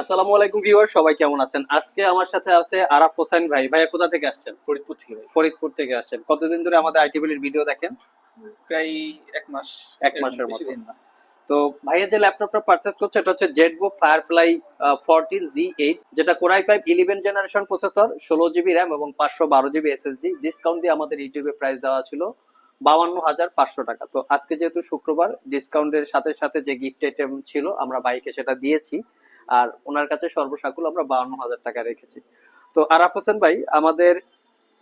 আসসালামু আলাইকুম ভিউয়ার সবাই কেমন আছেন? আজকে আমার সাথে আছে আরাফ হোসেন ভাই। ভাইয়া কোথা থেকে আসছেন? ফরিদপুর থেকে ফরিদপুর থেকে আসছেন। কতদিন ধরে আমাদের আইটিভিলির ভিডিও দেখেন? প্রায় এক মাস। এক মাসের মতো। তো ভাইয়া যে ল্যাপটপটা পারচেস করছে এটা হচ্ছে Jetbook Firefly fourteen G eight যেটা core i five eleven generation processor ষোলো জিবি র্যাম এবং পাঁচশো বারো জিবি এসএসডি ডিসকাউন্ট দিয়ে আমাদের ইউটিউবে প্রাইস দেওয়া ছিল বাউান্ন হাজার পাঁচশো টাকা। তো আজকে যেহেতু শুক্রবার ডিসকাউন্টের সাথে সাথে যে গিফট আইটেম ছিল আমরা ভাইকে সেটা দিয়েছি। আর ওনার কাছে সর্বসাকুল আমরা বাউান্ন হাজার টাকা রেখেছি। তো আরাফ হোসেন ভাই আমাদের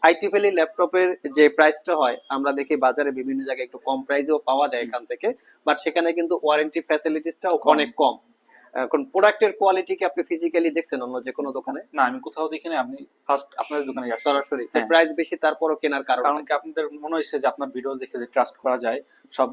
আইটি ভ্যালি ল্যাপটপের যে প্রাইসটা হয় আমরা দেখি বাজারে বিভিন্ন জায়গায় একটু কম প্রাইসেও পাওয়া যায় এখান থেকে বাট সেখানে কিন্তু ওয়ারেন্টি ফ্যাসিলিটিসটাও। অনেক কম। এখন প্রোডাক্টের কোয়ালিটি কি আপনি ফিজিক্যালি দেখছেন অন্য যে কোনো দোকানে? না আমি কোথাও দেখিনি আপনি ফার্স্ট আপনাদের দোকানে আসছেন সরাসরি। হ্যাঁ। প্রাইস বেশি তারপরও কেনার কারণ কারণ কি আপনাদের মনে হয়েছে যে আপনার ভিডিও দেখে যে ট্রাস্ট করা যায় সব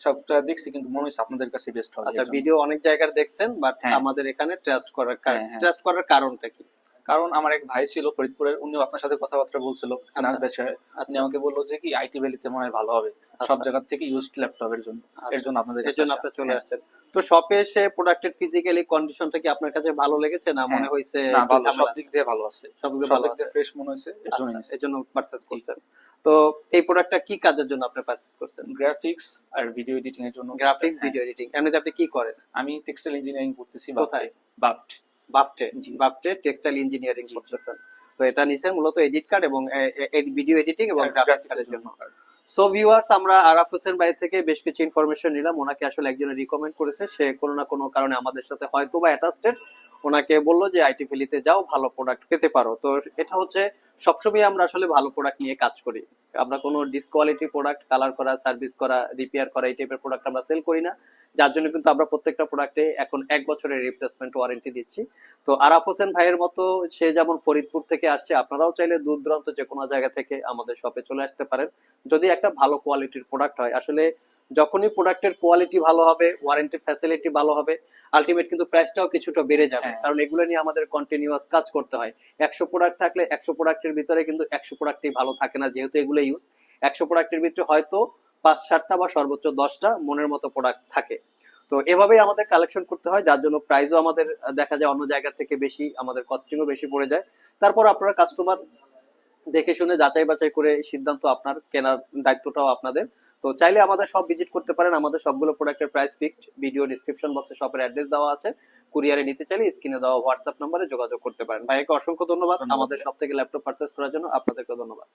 সবটা দেখছি কিন্তু মনে হয়েছে আপনাদের কাছে বেস্ট হবে আচ্ছা। ভিডিও অনেক জায়গার দেখছেন বাট হ্যাঁ। আমাদের এখানে ট্রাস্ট করার হ্যাঁ, হ্যাঁ। ট্রাস্ট করার কারণটা কি কারণ আমার এক ভাই ছিল ফরিদপুরের উনিও আপনার সাথে কথাবার্তা বলছিল কেনার আচ্ছা। উনি আচ্ছা আমাকে বলল যে কি আইটি ভ্যালিতে মনে হয় ভালো হবে সব আচ্ছা। জায়গা থেকে ইউজড ল্যাপটপের জন্য। এর জন্য আপনাদের এর জন্য আপনি চলে হ্যাঁ। আসছেন তো শপে এসে প্রোডাক্টের ফিজিক্যালি কন্ডিশনটা কি আপনার কাছে ভালো লেগেছে না মনে হ্যাঁ। হয়েছে সব দিক দিয়ে ভালো আছে? সব দিক দিয়ে সব ফ্রেশ মনে হয়েছে এর জন্য পারচেস করছেন তো এই প্রোডাক্টটা কি কাজের জন্য আপনি পারচেস করছেন? গ্রাফিক্স আর ভিডিও এডিটিং এর জন্য গ্রাফিক্স হ্যাঁ। ভিডিও এডিটিং এমনিতে আপনি কি করেন? আমি টেক্সটাইল ইঞ্জিনিয়ারিং করতেছি কোথায়? বাফট বাফটে জি। বাফটে টেক্সটাইল ইঞ্জিনিয়ারিং। করতেছেন। তো এটা নিছেন মূলত এডিট কার্ড এবং ভিডিও এডিটিং এবং গ্রাফিক্স কার্ডের এর জন্য। সো ভিউয়ার্স আমরা আরাফ হোসেন ভাই থেকে বেশ কিছু ইনফরমেশন নিলাম। ওনাকে আসলে একজন রিকমেন্ড করেছে। সে কোনো না কোনো কারণে আমাদের সাথে হয়তো বা অ্যাটাস্টেড ওনাকে বলল যে আইটি ভ্যালিতে যাও ভালো প্রোডাক্ট পেতে পারো। তো এটা হচ্ছে সবসময় আমরা আসলে ভালো প্রোডাক্ট নিয়ে কাজ করি। আমরা কোনো ডিসকোয়ালিটি প্রোডাক্ট কালার করা সার্ভিস করা রিপেয়ার করা, এই টাইপের প্রোডাক্ট আমরা সেল করি না। যার জন্য কিন্তু আমরা প্রত্যেকটা প্রোডাক্টে এখন এক বছরের রিপ্লেসমেন্ট ওয়ারেন্টি দিচ্ছি। তো আরাফ হোসেন ভাইয়ের মতো সে যেমন ফরিদপুর থেকে আসছে, আপনারাও চাইলে দূর দূরান্ত যে কোনো জায়গা থেকে আমাদের শপে চলে আসতে পারেন। যদি একটা ভালো কোয়ালিটির প্রোডাক্ট হয়, আসলে যখনই প্রোডাক্টের কোয়ালিটি ভালো হবে ওয়ারেন্টি ফ্যাসিলিটি ভালো হবে আলটিমেট কিন্তু প্রাইসটাও কিছুটা বেড়ে যাবে। হ্যাঁ। কারণ এগুলো নিয়ে আমাদের কন্টিনিউয়াস কাজ করতে হয়। একশো প্রোডাক্ট থাকলে একশো প্রোডাক্টের ভিতরে কিন্তু একশো প্রোডাক্টই ভালো থাকে না যেহেতু এগুলো ইউজ একশো প্রোডাক্টের ভিতরে হয়তো পাঁচ সাতটা বা সর্বোচ্চ দশটা মনের মতো প্রোডাক্ট থাকে। তো এভাবেই আমাদের কালেকশন করতে হয় যার জন্য প্রাইসও আমাদের দেখা যায় অন্য জায়গা থেকে বেশি আমাদের কস্টিংও বেশি পড়ে যায়। তারপর আপনারা কাস্টমার দেখে শুনে যাচাই বাছাই করে সিদ্ধান্ত আপনার কেনার দায়িত্বটাও আপনাদের তো চাইলে আমাদের সব ভিজিট করতে পারেন। আমাদের সবগুলো প্রোডাক্টের প্রাইস ফিক্সড ভিডিও ডিসক্রিপশন বক্সে শপের অ্যাড্রেস দেওয়া আছে। কুরিয়ারে নিতে চাইলে স্ক্রিনে দেওয়া হোয়াটসঅ্যাপ নম্বরে যোগাযোগ করতে পারেন। ভাইকে অসংখ্য ধন্যবাদ। ধন্যবাদ। আমাদের সব থেকে ল্যাপটপ পারচেস করার জন্য আপনাদেরকে ধন্যবাদ।